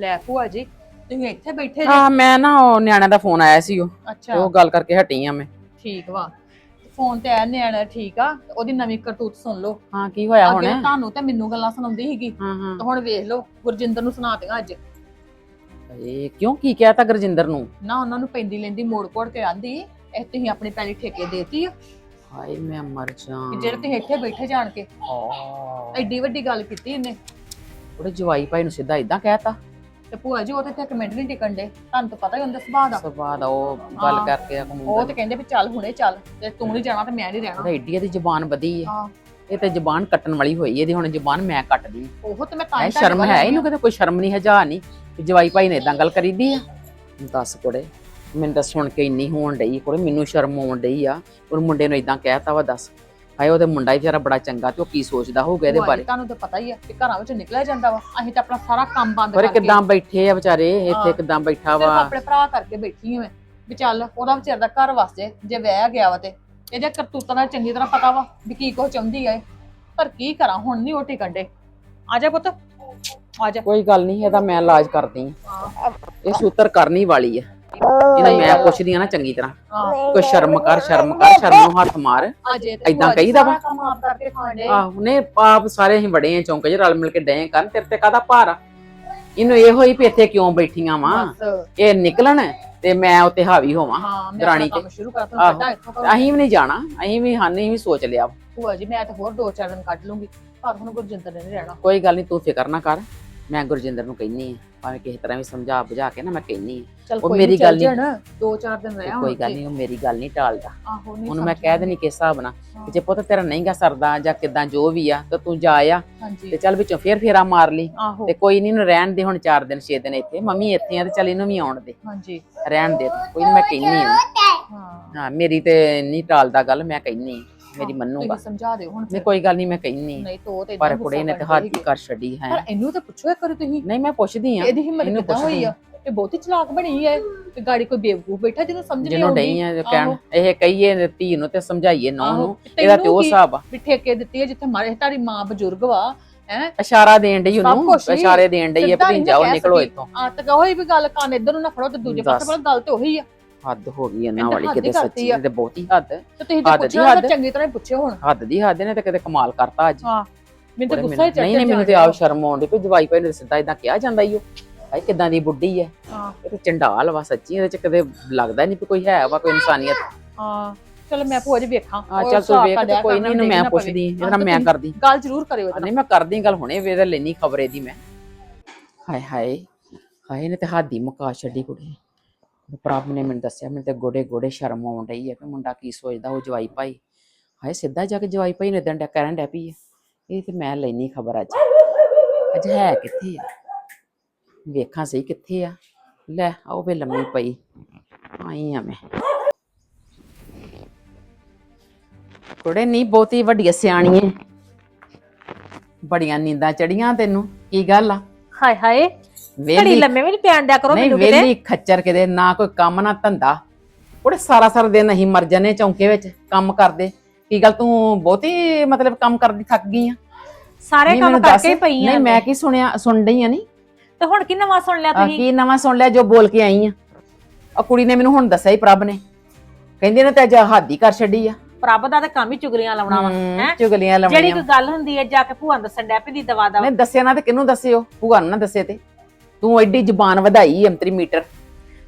ਲੈ ਭੂਆ ਜੀ ਤੁਸੀਂ ਇੱਥੇ ਬੈਠੇ ਜੀ? ਆ ਮੈਂ ਨਾ ਉਹ ਨਿਆਣਿਆਂ ਦਾ ਫੋਨ ਆਇਆ ਸੀ ਉਹ। ਤੇ ਅੱਛਾ। ਉਹ ਗੱਲ ਕਰਕੇ ਹਟੀ ਆ ਮੈਂ। ਠੀਕ ਵਾ। ਫੋਨ ਤੇ ਆ ਨਿਆਣਾ ਠੀਕ ਆ ਤੇ ਉਹਦੀ ਨਵੀਂ ਕਰਤੂਤ ਸੁਣ ਲਓ। ਹਾਂ ਕੀ ਹੋਇਆ ਹੁਣ? ਅੱਗੇ ਤੁਹਾਨੂੰ ਤੇ ਮੈਨੂੰ ਗੱਲਾਂ ਸੁਣਾਉਂਦੀ ਸੀਗੀ। ਹਾਂ ਹਾਂ। ਤੇ ਹੁਣ ਵੇਖ ਲਓ ਗੁਰਜਿੰਦਰ ਨੂੰ ਸੁਣਾਤੀਆਂ ਅੱਜ। ਇਹ ਕਿਉਂ ਕੀ ਕਿਹਾ ਤਾਂ ਗੁਰਜਿੰਦਰ ਨੂੰ? ਨਾ ਉਹਨਾਂ ਨੂੰ ਪੈਂਦੀ ਲੈਂਦੀ ਮੋੜ ਕੋੜ ਕੇ ਆਂਦੀ ਇਹ ਤੁਸੀਂ ਆਪਣੀ ਪਹਿਲੀ ਠੇਕੇ ਦੇਤੀ ਆ। ਹਾਏ ਮੈਂ ਮਰ ਜਾ ਕਿ ਜਿਹੜੇ ਤੁਸੀਂ ਇੱਥੇ ਬੈਠੇ ਜਾਣ ਕੇ। ਐਡੀ ਵੱਡੀ ਗੱਲ ਕੀਤੀ ਇਹਨੇ। ਉਹਦੇ ਜਵਾਈ ਭਾਈ ਨੂੰ ਸਿੱਧਾ ਇਦਾਂ ਕਹਿਤਾ। ਤੇ ਭੂਆ ਜੀ ਉਹ ਤੇ ਇੱਥੇ ਕਮੈਂਟ ਨਹੀਂ ਟਿਕਣ ਦੇ ਤੁਹਾਨੂੰ ਤਾਂ ਪਤਾ ਹੀ ਹੁੰਦਾ ਸੁਭਾਅ ਦਾ। ਸਵਾਦ ਦਾ ਉਹ ਗੱਲ ਹਾਂ। ਕਰਕੇ ਆ ਉਹ ਤੇ ਕਹਿੰਦੇ ਵੀ ਚੱਲ ਹੁਣੇ ਚੱਲ ਤੇ ਤੂੰ ਨਹੀਂ ਜਾਣਾ ਤੇ ਮੈਂ ਨਹੀਂ ਰਹਿਣਾ। ਏਡੀ ਇਹਦੀ ਜ਼ਬਾਨ ਵਧੀ ਹੈ ਹਾਂ। ਇਹ ਤੇ ਜ਼ਬਾਨ ਕੱਟਣ ਵਾਲੀ ਹੋਈ ਹੈ, ਇਹਦੀ ਹੁਣ ਜ਼ਬਾਨ ਮੈਂ ਕੱਟਦੀ ਉਹ ਤੇ ਮੈਂ ਤਾਂ ਐ ਹੀ ਸ਼ਰਮ ਹੈ ਇਹਨੂੰ ਕਿਤੇ ਕੋਈ ਸ਼ਰਮ ਨਹੀਂ ਹਜਾ ਨਹੀਂ। ਕਿ ਜਵਾਈ ਭਾਈ ਨੇ ਇਦਾਂ ਗੱਲ ਕਰੀਦੀ ਆ। ਦੱਸ ਕੁੜੇ ਮੈਨੂੰ ਤਾਂ ਸੁਣ ਕੇ ਇੰਨੀ ਹੋਣ ਡਈ ਕੁੜੇ ਮੈਨੂੰ ਸ਼ਰਮ ਆਉਣ ਡਈ ਆ। ਉਹ ਮੁੰਡੇ ਨੂੰ ਇਦਾਂ ਕਹਿਤਾ ਵਾ ਦੱਸ। ਹਾਏ ਉਹਦੇ ਮੁੰਡਾ ਹੀ ਵਿਚਾਰਾ ਬੜਾ ਚੰਗਾ ਤੇ ਉਹ ਕੀ ਸੋਚਦਾ ਹੋਊਗਾ ਇਹਦੇ ਬਾਰੇ? ਤੁਹਾਨੂੰ ਤਾਂ ਪਤਾ ਹੀ ਆ ਕਿ ਘਰਾਂ ਵਿੱਚ ਨਿਕਲਿਆ ਜਾਂਦਾ ਵਾ। ਅਸੀਂ ਤਾਂ ਆਪਣਾ ਸਾਰਾ ਕੰਮ ਬੰਦ ਪਰ ਕਰਕੇ ਕਿਦਾਂ ਬੈਠੇ ਆ ਵਿਚਾਰੇ? ਇੱਥੇ। ਕਿਦਾਂ ਬੈਠਾ ਵਾ? ਆਪਣੇ ਭਰਾ ਕਰਕੇ ਬੈਠੀ ਹਾਂ ਮੈਂ। ਵੀ ਚੱਲ ਉਹਦਾ ਵਿਚਾਰ ਦਾ ਘਰ ਵਸਦੇ ਜੇ ਵਿਆਹ ਗਿਆ ਵਾ ਤੇ। ਇਹਦੇ ਕਰਤੂਤਾਂ ਦਾ ਚੰਗੀ ਤਰ੍ਹਾਂ ਪਤਾ ਵਾ ਵੀ ਕੀ ਕੁਛ ਚਾਹੁੰਦੀ ਆ ਪਰ ਕੀ ਕਰਾਂ ਹੁਣ ਨਹੀਂ ਉਹ ਡੇ ਆ ਜਾ ਪੁੱਤ। ਆ ਜਾ। ਕੋਈ ਗੱਲ ਨਹੀਂ ਇਹਦਾ ਮੈਂ ਇਲਾਜ ਕਰਦੀ ਆ। ਇਹ ਸੂਤਰ ਕਰਨੀ ਵਾਲੀ ਆ। ਇਹਨੂੰ ਮੈਂ ਪੁੱਛਦੀ ਆ ਨਾ ਚੰਗੀ ਤਰ੍ਹਾਂ। ਕੋਈ ਸ਼ਰਮ ਕਰ ਸ਼ਰਮ ਕਰ ਸ਼ਰਮ ਨੂੰ ਹੱਥ ਮਾਰ। ਏਦਾਂ ਕਹੀਦਾ ਵਾ? ਆਹ ਨੇ ਆਪ ਸਾਰੇ ਅਸੀਂ ਬੜੇ ਆ ਚੌਂਕ 'ਚ ਰਲ ਮਿਲ ਕੇ ਡਏ ਕਰਨ। ਤੇਰੇ ਤੇ ਕਾਹਦਾ ਭਾਰ ਆ? ਇਹਨੂੰ ਇਹੋ ਹੀ ਵੀ ਇੱਥੇ ਕਿਉਂ ਬੈਠੀਆਂ ਵਾਂ? ਇਹ ਨਿਕਲਣ ਤੇ ਮੈਂ ਉੱਤੇ ਹਾਵੀ ਹੋਵਾਂ। ਦਰਾਣੀ ਤੇ। ਅਸੀਂ ਵੀ ਨਹੀਂ ਜਾਣਾ। ਅਸੀਂ ਵੀ ਹਾਨੇ ਵੀ ਸੋਚ ਲਿਆ ਭੂਆ ਜੀ ਮੈਂ ਤਾਂ ਹੋਰ ਦੋ ਚਾਰ ਦਿਨ ਕੱਢ ਲੂੰਗੀ ਪਰ ਹੁਣ ਗੁਰਜਿੰਦਰ ਨੇ ਰਹਿਣਾ। ਕੋਈ ਗੱਲ ਨਹੀਂ ਤੂੰ ਫਿਕਰ ਨਾ ਕਰ। ਮੈਂ ਗੁਰਜਿੰਦਰ ਨੂੰ ਕਹਿਨੀ ਆ ਭਾਵੇਂ ਕਿਸੇ ਤਰ੍ਹਾਂ ਵੀ ਸਮਝਾ ਬੁਝਾ ਕੇ ਨਾ ਮੈਂ ਕਹਿਨੀ ਆ ਚਲ ਉਹ ਕੋਈ ਮੇਰੀ ਗੱਲ ਨਹੀਂ ਦੋ ਚਾਰ ਦਿਨ ਰਹਿ ਕੋਈ ਗੱਲ ਨਹੀਂ ਉਹ ਮੇਰੀ ਗੱਲ ਨਹੀਂ ਟਾਲਦਾ। ਆਹੋ ਨਹੀਂ ਉਹਨੂੰ ਮੈਂ ਕਹਿ ਦੇਣੀ ਕਿਸ ਹਿਸਾਬ ਨਾਲ। ਕਿ ਜੇ ਪੁੱਤ ਤੇਰਾ ਨਹੀਂਗਾ ਸਰਦਾ ਜਾਂ ਕਿਦਾਂ ਜੋ ਵੀ ਆ ਤਾਂ ਤੂੰ ਜਾ ਆ ਹਾਂਜੀ। ਤੇ ਚੱਲ ਵਿੱਚੋਂ ਫੇਰ ਫੇਰਾ ਮਾਰ ਲਈ ਆਹੋ। ਤੇ ਕੋਈ ਨਹੀਂ ਨੂੰ ਰਹਿਣ ਦੇ ਹੁਣ 4 ਦਿਨ 6 ਦਿਨ ਇੱਥੇ। ਮੰਮੀ ਇੱਥੇ ਆ ਤੇ ਚੱਲ ਇਹਨੂੰ ਵੀ ਆਉਣ ਦੇ। ਹਾਂਜੀ। ਰਹਿਣ ਦੇ ਤੂੰ। ਕੋਈ ਨੀ ਮੈਂ ਕਹਿਨੀ ਆ ਹਾਂ। ਹਾਂ ਮੇਰੀ ਤੇ ਨਹੀਂ ਟਾਲਦਾ ਗੱਲ ਮੈਂ ਕਹਿਨੀ ਆ, ਮੇਰੀ ਮੰਨੂਗਾ। ਤੁਸੀਂ ਸਮਝਾ ਦਿਓ ਹੁਣ ਨਹੀਂ। ਕੋਈ ਗੱਲ ਨਹੀਂ ਮੈਂ ਕਹਿਨੀ। ਨਹੀਂ ਤੋ ਤੇ ਪਰ ਕੁੜੇ ਨੇ ਤੇ ਗੁੱਸਾ ਹੱਦ ਕਰਦੀ ਹੀ ਕਰ ਛੱਡੀ ਹੈ। ਪਰ ਇਹਨੂੰ ਤਾਂ ਪੁੱਛੋ ਇੱਕ ਵਾਰੀ ਤੁਸੀਂ। ਨਹੀਂ ਮੈਂ ਪੁੱਛਦੀ ਆ ਇਹਦੀ ਹਿੰਮਤ ਕਿੱਦਾਂ ਹੋਈ ਆ? ਇਹ ਬਹੁਤੀ ਚਲਾਕ ਬਣੀ ਹੈ ਤੇ ਗਾੜੀ ਕੋਈ ਬੇਵਕੂਫ ਬੈਠਾ ਜਿਹਨੂੰ ਸਮਝ ਨਹੀਂ ਜਿਹਨੂੰ ਆਉਂਦੀ। ਡਈ ਆ ਕਹਿਣ। ਇਹ ਕਹੀਏ ਧੀ ਨੂੰ ਤੇ ਸਮਝਾਈਏ ਨੌ ਨੂੰ। ਤੇ ਇਹਦਾ ਤੇ ਉਹ? ਹਿਸਾਬ ਆ। ਵੀ ਠੇਕੇ ਦਿੱਤੀ ਹੈ ਜਿੱਥੇ ਮਾਰੇ ਤੁਹਾਡੀ ਮਾਂ ਬਜ਼ੁਰਗ ਵਾ ਹੈ? ਇਸ਼ਾਰਾ ਦੇਣ ਡਈ ਉਹਨੂੰ। ਹੀ। ਇਸ਼ਾਰੇ ਦੇਣ ਡਈ ਇਹਨੇ ਜਾਓ ਕਹਿ ਨਿਕਲੋ। ਇੱਥੋਂ। ਆ ਤਾਂ ਕਹੋ ਵੀ ਗੱਲ ਕੰਨ ਇੱਧਰ ਨੂੰ ਨਾ ਫੜੋ ਤੇ ਦੂਜੇ ਪਾਸੇ। ਪਰ ਗੱਲ ਤੇ ਉਹੀ ਆ। ਹੱਦ ਹੋ ਗਈ ਇਹਨਾਂ ਵਾਲੀ ਹੀ ਕਿਤੇ ਸੱਚੀ। ਤੇ ਬਹੁਤੀ ਹੱਦ। ਤੇ ਤੁਸੀਂ ਤੇ ਦੀ ਪੁੱਛਿਆ। ਚੰਗੀ ਤਰ੍ਹਾਂ ਹੀ ਪੁੱਛਿਓ ਹੁਣ। ਹੱਦ ਦੀ ਹੱਦ ਨੇ ਤੇ ਕਿਤੇ ਕਮਾਲ ਕਰਤਾ ਅੱਜ। ਹਾਂ ਮੈਨੂੰ ਤਾਂ ਗੁੱਸਾ ਹੀ ਮੈਨੂੰ- ਨਹੀਂ ਨਹੀਂ ਮੈਨੂੰ ਤੇ ਆਪ ਸ਼ਰਮ ਆਉਂਦੀ ਵੀ ਜਵਾਈ ਭਾਈ ਨੇ ਸਿੱਧਾ ਇਦਾਂ ਕਿਹਾ ਜਾਂਦਾ ਈ ਉਹ ਹਾਏ ਕਿਦਾਂ ਦੀ ਬੁੱਢੀ ਐ। ਹਾਂ। ਇਹ ਤੇ ਚੰਡਾਲ ਵਾ ਸੱਚੀ ਇਹਦੇ ਚ ਕਦੇ ਲੱਗਦਾ ਨਹੀਂ ਕੋਈ ਹੈ ਵਾ ਕੋਈ ਇਨਸਾਨੀਅਤ। ਹਾਂ ਚਲੋ ਮੈਂ ਭੂਆ ਜੀ ਵੇਖਾਂ ਉਹ ਚੱਲ ਤੂੰ ਵੇਖ ਤੇ ਕੋਈ ਨਹੀਂ ਮੈਂ। ਪੁੱਛਦੀ ਹਾਂ, ਇਹਦਾ ਮੈਂ ਕਰਦੀ। ਗੱਲ ਜ਼ਰੂਰ ਕਰਿਓ ਨਹੀਂ ਮੈਂ ਕਰਦੀ ਗੱਲ ਹੁਣੇ ਵੇ ਲੈਣੀ ਖਬਰ ਇਹਦੀ ਮੈਂ। ਹਾਏ ਹਾਏ ਹਾਏ ਨੇ ਤੇ ਹੱਦ ਹੀ ਮੁਕਾ ਛੱਡੀ ਕੁੜੀ। ਪ੍ਰਭ ਨੇ ਮੈਨੂੰ ਦੱਸਿਆ, ਮੈਨੂੰ ਤੇ ਗੋਡੇ ਗੋਡੇ ਸ਼ਰਮ ਆਉਣ ਡਈ ਹੈ ਕਿ ਮੁੰਡਾ ਕੀ ਸੋਚਦਾ, ਉਹ ਜਵਾਈ ਭਾਈ। ਹਾਏ, ਸਿੱਧਾ ਜਾ ਕੇ ਜਵਾਈ ਭਾਈ ਨੇ ਦੰਡਾ ਕਰਨ ਡੈ ਪਈ ਹੈ ਇਹ ਤੇ ਮੈਂ ਲੈਣੀ ਖਬਰ ਅੱਜ। ਅੱਜ ਹੈ ਕਿੱਥੇ ਆ? ਵੇਖਾਂ ਸਹੀ ਕਿੱਥੇ ਆ। ਲੈ, ਆਓ ਵੇ ਲੰਮੀ ਪਈ। ਆਈ ਆ ਮੈਂ। ਕੁੜੇ, ਨਹੀਂ ਬਹੁਤੀ ਵੱਡੀ ਸਿਆਣੀ ਏ। ਬੜੀਆਂ ਨੀਂਦਾਂ ਚੜੀਆਂ ਤੈਨੂੰ। ਕੀ ਗੱਲ ਆ? ਹਾਏ ਹਾਏ। ਘੜੀ ਵੇਲੀ ਲੰਮੇ ਵੀ ਨੀ ਪੈਣ ਦਿਆ ਕਰੋ ਨਹੀਂ ਮੈਨੂੰ ਕਿਤੇ। ਵੇਲੀ ਖੱਚਰ ਕਿਤੇ ਨਾ ਕੋਈ ਕੰਮ ਨਾ ਧੰਦਾ। ਕੁੜੇ ਸਾਰਾ ਸਾਰਾ ਦਿਨ ਅਸੀਂ ਮਰ ਜਾਨੇ ਚੌਂਕੇ ਵਿੱਚ ਕੰਮ ਕਰਦੇ। ਕੀ ਗੱਲ ਤੂੰ ਬਹੁਤੀ ਮਤਲਬ ਕੰਮ ਕਰਦੀ ਥੱਕ ਗਈ ਆ? ਸਾਰੇ ਨਹੀਂ, ਕੰਮ ਮੈਨੂੰ। ਕਰਕੇ ਹੀ ਪਈ ਆ ਨਹੀਂ ਮੈਂ ਕੀ ਸੁਣਿਆ ਸੁਣ ਡਈ ਆ ਨਹੀਂ? ਤੇ ਹੁਣ ਕੀ ਨਵਾਂ ਸੁਣ ਲਿਆ ਤੁਸੀਂ? ਕੀ ਨਵਾਂ ਸੁਣ ਲਿਆ ਜੋ ਬੋਲ ਕੇ ਆਈ ਆ? ਆ ਕੁੜੀ ਨੇ ਮੈਨੂੰ ਹੁਣ ਦੱਸਿਆ ਹੀ ਪ੍ਰਭ ਨੇ। ਕਹਿੰਦੀ ਨੇ ਤੇ ਅੱਜ ਹੱਦ ਕਰ ਛੱਡੀ ਆ। ਪ੍ਰਭ ਦਾ ਤਾਂ ਕੰਮ ਹੀ ਚੁਗਲੀਆਂ ਲਾਉਣਾ ਵਾ ਹਮ, ਹੈ? ਚੁਗਲੀਆਂ ਜਿਹੜੀ ਕੋਈ ਗੱਲ ਹੁੰਦੀ ਹੈ ਜਾ ਕੇ ਭੂਆ ਨੂੰ ਦੱਸਣ ਡੈ ਪੈਂਦੀ ਦਵਾ ਦਵਾ ਨਹੀਂ ਦੱਸਿਆ ਨਾ ਤੇ ਕਿਹਨੂੰ ਦੱਸਿਓ? ਭੂਆ ਨੂੰ ਨਾ ਦੱਸੇ ਤੇ। ਤੂੰ ਐਡੀ ਜ਼ਬਾਨ ਵਧਾਈ ਅੰਤਰੀ ਮੀਟਰ।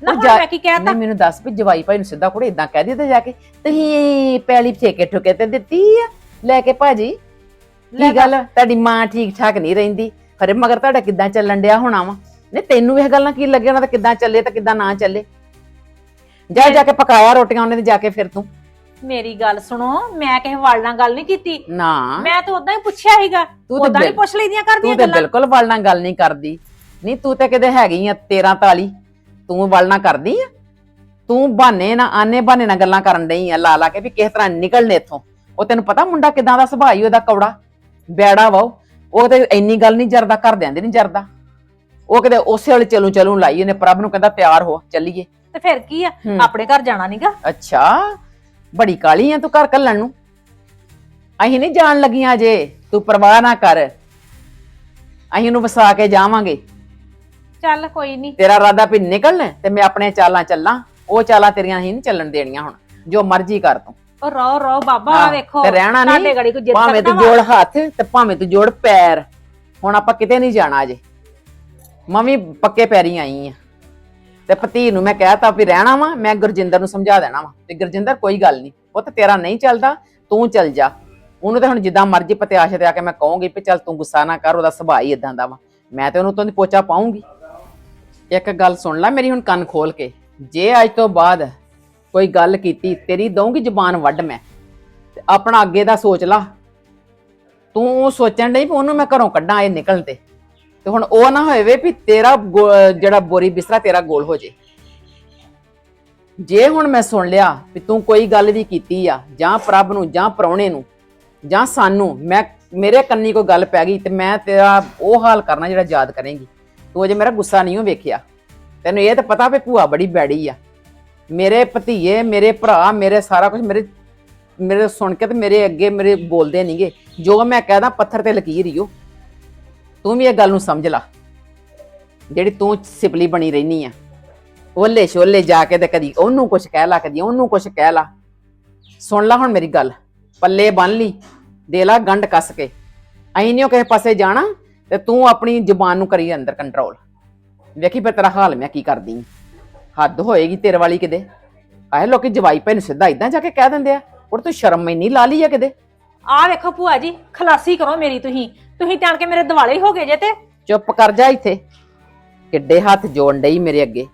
ਨਾ ਹੁਣ ਮੈਂ ਕੀ ਕਹਿਤਾ ਨਹੀਂ ਮੈਨੂੰ ਦੱਸ ਵੀ ਜਵਾਈ ਭਾਈ ਨੂੰ ਸਿੱਧਾ ਕੋੜੇ ਇਦਾਂ ਕਹਿ ਦਿੱਤੇ ਜਾ ਕੇ ਤੁਸੀਂ ਪੈਲੀ ਠੇਕੇ ਠੁਕੇ ਤੇ ਦਿੱਤੀ ਆ? ਲੈ ਕੇ ਭਾਜੀ ਲੈ ਕੀ ਗੱਲ ਤੁਹਾਡੀ ਮਾਂ ਠੀਕ ਠਾਕ ਨਹੀਂ ਰਹਿੰਦੀ। ਖਰੇ ਮਗਰ ਤੁਹਾਡਾ ਕਿੱਦਾਂ ਚੱਲਣ ਡਿਆ ਹੋਣਾ ਵਾ? ਨਹੀਂ ਤੈਨੂੰ ਇਹ ਗੱਲਾਂ ਕੀ ਲੱਗਿਆ? ਨਾ ਤਾਂ ਕਿੱਦਾਂ ਚੱਲੇ ਤਾਂ ਕਿੱਦਾਂ ਨਾ ਚੱਲੇ? ਜਾ ਜਾ ਕੇ ਪਕਾਇਆ ਰੋਟੀਆਂ ਉਹਨੇ ਤੇ ਜਾ ਕੇ ਫਿਰ ਤੂੰ। ਮੇਰੀ ਗੱਲ ਸੁਣੋ ਮੈਂ ਕਿਸੇ ਵਾਲ ਨਾਲ ਗੱਲ ਨਹੀਂ ਕੀਤੀ। ਨਾ। ਮੈਂ ਤਾਂ ਉਦਾਂ ਹੀ ਪੁੱਛਿਆ ਸੀਗਾ। ਤੂੰ ਤੇ ਉਦਾਂ ਹੀ ਬਿਲ- ਪੁੱਛ ਲਈਦੀਆਂ ਤੂੰ ਕਰਦੀਆਂ ਤੇ ਗੱਲਾਂ। ਬਿਲਕੁਲ ਵਲ ਨਾਲ ਗੱਲ ਨਹੀਂ ਕਰਦੀ। ਨਹੀਂ ਤੂੰ ਤੇ ਕਿਤੇ ਹੈਗੀ ਆ 13 ਤਾਲੀ। ਤੂੰ ਵਲ ਕਰਦੀ ਆ। ਤੂੰ ਬਹਾਨੇ ਨਾ ਆਨੇ ਬਹਾਨੇ ਨਾਲ ਗੱਲਾਂ ਕਰਨ ਡਈ ਆ ਲਾ ਲਾ ਕੇ ਵੀ ਕਿਸ ਤਰ੍ਹਾਂ ਨਿਕਲਣੇ ਇੱਥੋਂ। ਉਹ ਤੈਨੂੰ ਪਤਾ ਮੁੰਡਾ ਕਿਦਾਂ ਦਾ ਸੁਭਾਅ ਈ ਉਹਦਾ ਕੌੜਾ ਬੈੜਾ ਵਾ ਉਹ। ਉਹ ਤੇ ਇੰਨੀ ਗੱਲ ਨਹੀਂ ਜਰਦਾ ਘਰ ਦੇ ਨਹੀਂ ਜਰਦਾ। ਉਹ ਕਿਤੇ ਉਸੇ ਵੇਲੇ ਚਲੂ ਚਲੂ ਲਾਈ ਉਹਨੇ ਪ੍ਰਭ ਨੂੰ ਕਹਿੰਦਾ ਤਿਆਰ ਹੋ ਚੱਲੀਏ। ਤੇ ਫਿਰ ਕੀ ਆ? ਹੂੰ। ਆਪਣੇ ਘਰ ਜਾਣਾ ਨਹੀਂਗਾ ਅੱਛਾ ਬੜੀ ਕਾਲੀ ਆ ਤੂੰ ਘਰ ਕੱਲਣ ਨੂੰ। ਅਸੀਂ ਨਹੀਂ ਜਾਣ ਲੱਗੀਆਂ ਜੇ ਤੂੰ ਪਰਵਾਹ ਨਾ ਕਰ। ਅਸੀਂ ਉਹਨੂੰ ਵਸਾ ਕੇ ਜਾਵਾਂਗੇ। ਚੱਲ ਕੋਈ ਨਹੀਂ ਤੇਰਾ ਇਰਾਦਾ ਵੀ ਨਿਕਲਣ ਤੇ ਮੈਂ ਆਪਣੇ ਚਾਲਾਂ ਚੱਲਾਂ ਉਹ ਚਾਲਾਂ ਤੇਰੀਆਂ ਹੀ ਨਹੀਂ ਚੱਲਣ ਦੇਣੀਆਂ ਹੁਣ ਜੋ ਮਰਜ਼ੀ ਕਰ ਤੂੰ। ਉਹ ਰੋ ਰੋ ਬਾਬਾ ਹਾਂ, ਵੇਖੋ ਤੇ ਰਹਿਣਾ ਤੁਹਾਡੇ ਗੜੀ ਕੋ ਜਿੱਦ ਭਾਵੇਂ ਕਰਦਾ ਤੂੰ ਜੋੜ ਹੱਥ ਤੇ ਭਾਵੇਂ ਤੂੰ ਜੋੜ ਪੈਰ ਹੁਣ ਆਪਾਂ ਕਿਤੇ ਨਹੀਂ ਜਾਣਾ ਅਜੇ। ਮੈਂ ਵੀ ਪੱਕੇ ਪੈਰੀ ਆਈ ਆ। ਤੇ ਪਤੀ ਨੂੰ ਮੈਂ ਕਹਿਤਾ ਵੀ ਰਹਿਣਾ ਵਾ ਮੈਂ ਗੁਰਜਿੰਦਰ ਨੂੰ ਸਮਝਾ ਦੇਣਾ ਵਾ ਤੇ ਗੁਰਜਿੰਦਰ ਕੋਈ ਗੱਲ ਨਹੀਂ ਪੁੱਤ ਤੇਰਾ ਨਹੀਂ ਚੱਲਦਾ ਤੂੰ ਚੱਲ ਜਾ। ਉਹਨੂੰ ਤੇ ਹੁਣ ਜਿੱਦਾਂ ਮਰਜ਼ੀ ਪਤਿਆਸ਼ ਤੇ ਆ ਕੇ ਮੈਂ ਕਹੂੰਗੀ ਵੀ ਚੱਲ ਤੂੰ ਗੁੱਸਾ ਨਾ ਕਰ ਉਹਦਾ ਸੁਭਾਅ ਹੀ ਇਦਾਂ ਦਾ ਵਾ। ਮੈਂ ਤੇ ਉਹਨੂੰ ਤੋਂ ਦੀ ਪੋਚਾ ਪਾਉਂਗੀ ਇੱਕ ਗੱਲ ਸੁਣ ਲੈ ਮੇਰੀ ਹੁਣ ਕੰਨ ਖੋਲ ਕੇ। ਜੇ ਅੱਜ ਤੋਂ ਬਾਅਦ ਕੋਈ ਗੱਲ ਕੀਤੀ, ਤੇਰੀ ਦਊਂਗੀ ਜ਼ੁਬਾਨ ਵੱਢ ਮੈਂ। ਤੇ ਆਪਣਾ ਅੱਗੇ ਦਾ ਸੋਚ ਲਾ। ਤੂੰ ਸੋਚਣ ਡਈ ਵੀ ਉਹਨੂੰ ਮੈਂ ਘਰੋਂ ਕੱਢਾਂ ਇਹ ਨਿਕਲਣ ਤੇ। ਤੇ ਹੁਣ ਉਹ ਨਾ ਹੋਵੇ ਵੀ ਤੇਰਾ ਗੋ- ਜਿਹੜਾ ਬੋਰੀ ਬਿਸਰਾ ਤੇਰਾ ਗੋਲ ਹੋ ਜੇ। ਜੇ ਹੁਣ ਮੈਂ ਸੁਣ ਲਿਆ ਵੀ ਤੂੰ ਕੋਈ ਗੱਲ ਵੀ ਕੀਤੀ ਆ, ਜਾਂ ਪ੍ਰਭ ਨੂੰ, ਜਾਂ ਪ੍ਰਾਹੁਣੇ ਨੂੰ, ਜਾਂ ਸਾਨੂੰ, ਮੈਂ ਮੇਰੇ ਕੰਨੀ ਕੋਈ ਗੱਲ ਪੈ ਗਈ ਤੇ ਮੈਂ ਤੇਰਾ ਉਹ ਹਾਲ ਕਰਨਾ ਜਿਹੜਾ ਯਾਦ ਕਰੇਂਗੀ। ਤੂੰ ਅਜੇ ਮੇਰਾ ਗੁੱਸਾ ਨਹੀਂ ਉਹ ਵੇਖਿਆ। ਤੈਨੂੰ ਇਹ ਤਾਂ ਪਤਾ ਵੀ ਭੂਆ ਬੜੀ ਬੈੜੀ ਆ। ਮੇਰੇ ਭਤੀਏ, ਮੇਰੇ ਭਰਾ, ਮੇਰੇ ਸਾਰਾ ਕੁਝ ਮੇਰੇ ਮੇਰੇ ਸੁਣ ਕੇ ਤੇ ਮੇਰੇ ਅੱਗੇ ਮੇਰੇ ਬੋਲਦੇ ਨਹੀਂਗੇ ਜੋ ਮੈਂ ਕਹਦਾ ਪੱਥਰ ਤੇ ਲਕੀਰ ਹੀ ਉਹ ਤੂੰ ਵੀ ਇਹ ਗੱਲ ਨੂੰ ਸਮਝ ਲੈ। ਜਿਹੜੀ ਤੂੰ ਸਿਪਲੀ ਬਣੀ ਰਹਿਨੀ ਆ। ਓਲੇ ਛੋਲੇ ਜਾ ਕੇ ਤੇ ਕਦੀ ਉਹਨੂੰ ਕੁਝ ਕਹਿ ਲਾ, ਕਦੀ ਉਹਨੂੰ ਕੁਝ ਕਹਿ ਲਾ। ਸੁਣ ਲੈ ਹੁਣ ਮੇਰੀ ਗੱਲ। ਪੱਲੇ ਬੰਨ ਲਈ। ਦੇ ਲਾ ਗੰਢ ਕੱਸ ਕੇ। ਐਂ ਨਹੀਂ ਕਿਸੇ ਪਾਸੇ ਜਾਣਾ। ਤੇ ਤੂੰ ਆਪਣੀ ਜ਼ੁਬਾਨ ਨੂੰ ਕਰੀ ਅੰਦਰ ਕੰਟਰੋਲ ਵੇਖੀ ਫਿਰ ਤੇਰਾ ਹਾਲ ਮੈਂ ਕੀ ਕਰਦੀ ਆਂ। ਹੱਦ ਹੋਏਗੀ ਤੇਰੇ ਵਾਲੀ ਕਿਤੇ। ਆਏ ਲੋਕੀ ਜਵਾਈ ਭੈ ਨੂੰ ਸਿੱਧਾ ਇਦਾਂ ਜਾ ਕੇ ਕਹਿ ਦਿੰਦੇ ਆ ਉਹ ਤੂੰ ਸ਼ਰਮ ਨਹੀਂ ਲਾ ਲਈ ਆ ਕਿਤੇ। ਆਹ ਵੇਖੋ ਭੂਆ ਜੀ ਖਲਾਸੀ ਕਰੋ ਮੇਰੀ ਤੁਸੀਂ। ਤੁਸੀਂ ਤਾਂ ਆਣ ਕੇ ਮੇਰੇ ਦਿਵਾਲੇ ਹੋ ਗਏ ਜੇ ਤੇ। ਚੁੱਪ ਕਰ ਜਾ ਇੱਥੇ। ਕਿੱਡੇ ਹੱਥ ਜੋੜਨ ਡਈ ਮੇਰੇ ਅੱਗੇ।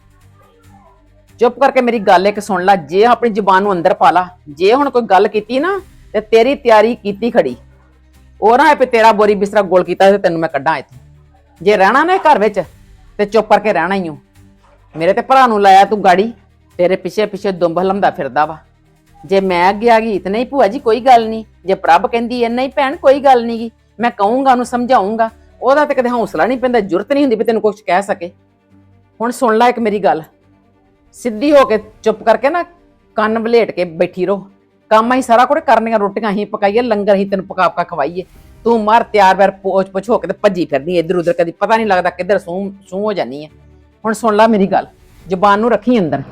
ਚੁੱਪ ਕਰਕੇ ਮੇਰੀ ਗੱਲ ਇੱਕ ਸੁਣ ਲੈ ਜੇ ਆਪਣੀ ਜ਼ੁਬਾਨ ਨੂੰ ਅੰਦਰ ਪਾ ਲਾ ਜੇ ਹੁਣ ਕੋਈ ਗੱਲ ਕੀਤੀ ਨਾ ਤੇ ਤੇਰੀ ਤਿਆਰੀ ਕੀਤੀ ਖੜੀ। ਉਹ ਨਾ ਵੀ ਤੇਰਾ ਬੋਰੀ ਬਿਸਤਰਾ ਗੋਲ ਕੀਤਾ ਤੇ ਤੈਨੂੰ ਮੈਂ ਕੱਢਾਂ ਇੱਥੋਂ। ਜੇ ਰਹਿਣਾ ਨਾ ਇਹ ਘਰ ਵਿੱਚ, ਤੇ ਚੁੱਪ ਕਰਕੇ ਰਹਿਣਾ ਹੀ ਹੋ ਮੇਰੇ ਤੇ ਭਰਾ ਨੂੰ ਲਾਇਆ ਤੂੰ ਗਾੜੀ, ਤੇਰੇ ਪਿੱਛੇ ਪਿੱਛੇ ਦੁੰਬ ਹਲਮਦਾ ਫਿਰਦਾ ਵਾ। ਜੇ ਮੈਂ ਅੱਗੇ ਆ ਗਈ ਤੇ ਨਹੀਂ ਭੂਆ ਜੀ, ਕੋਈ ਗੱਲ ਨਹੀਂ। ਜੇ ਪ੍ਰਭ ਕਹਿੰਦੀ ਐ ਨਹੀਂ ਭੈਣ, ਕੋਈ ਗੱਲ ਨਹੀਂ ਗੀ। ਮੈਂ ਕਹੂੰਗਾ, ਉਹਨੂੰ ਸਮਝਾਉਂਗਾ। ਉਹਦਾ ਤੇ ਕਦੇ ਹੌਸਲਾ ਨਹੀਂ ਪੈਂਦਾ, ਜ਼ਰੂਰਤ ਨਹੀਂ ਹੁੰਦੀ ਵੀ ਤੈਨੂੰ ਕੁਝ ਕਹਿ ਸਕੇ। ਹੁਣ ਸੁਣ ਲੈ ਇੱਕ ਮੇਰੀ ਗੱਲ। ਸਿੱਧੀ ਹੋ ਕੇ ਚੁੱਪ ਕਰਕੇ ਨਾ ਕੰਨ ਵਲੇਟ ਕੇ ਬੈਠੀ ਰਹੋ ਕੰਮ ਅਸੀਂ ਸਾਰਾ ਕੁਝ ਕਰਨੀਆਂ, ਰੋਟੀਆਂ ਅਸੀਂ ਪਕਾਈਏ, ਲੰਗਰ ਅਸੀਂ ਤੈਨੂੰ ਪਕਾ ਪਕਾ ਖਵਾਈਏ। ਤੂੰ ਮਾਰ ਤਿਆਰ ਬੈਰ ਪੋਚ ਪੁੱਛ ਹੋ ਕੇ ਤੇ ਭੱਜੀ ਫਿਰਦੀ ਇੱਧਰ ਉੱਧਰ ਕਦੀ ਪਤਾ ਨਹੀਂ ਲੱਗਦਾ ਕਿੱਧਰ ਸੂਹ ਸੂਹ ਹੋ ਜਾਨੀ ਹੈ ਹੁਣ ਸੁਣ ਲੈ ਮੇਰੀ ਗੱਲ, ਜ਼ੁਬਾਨ ਨੂੰ ਰੱਖੀ ਅੰਦਰ।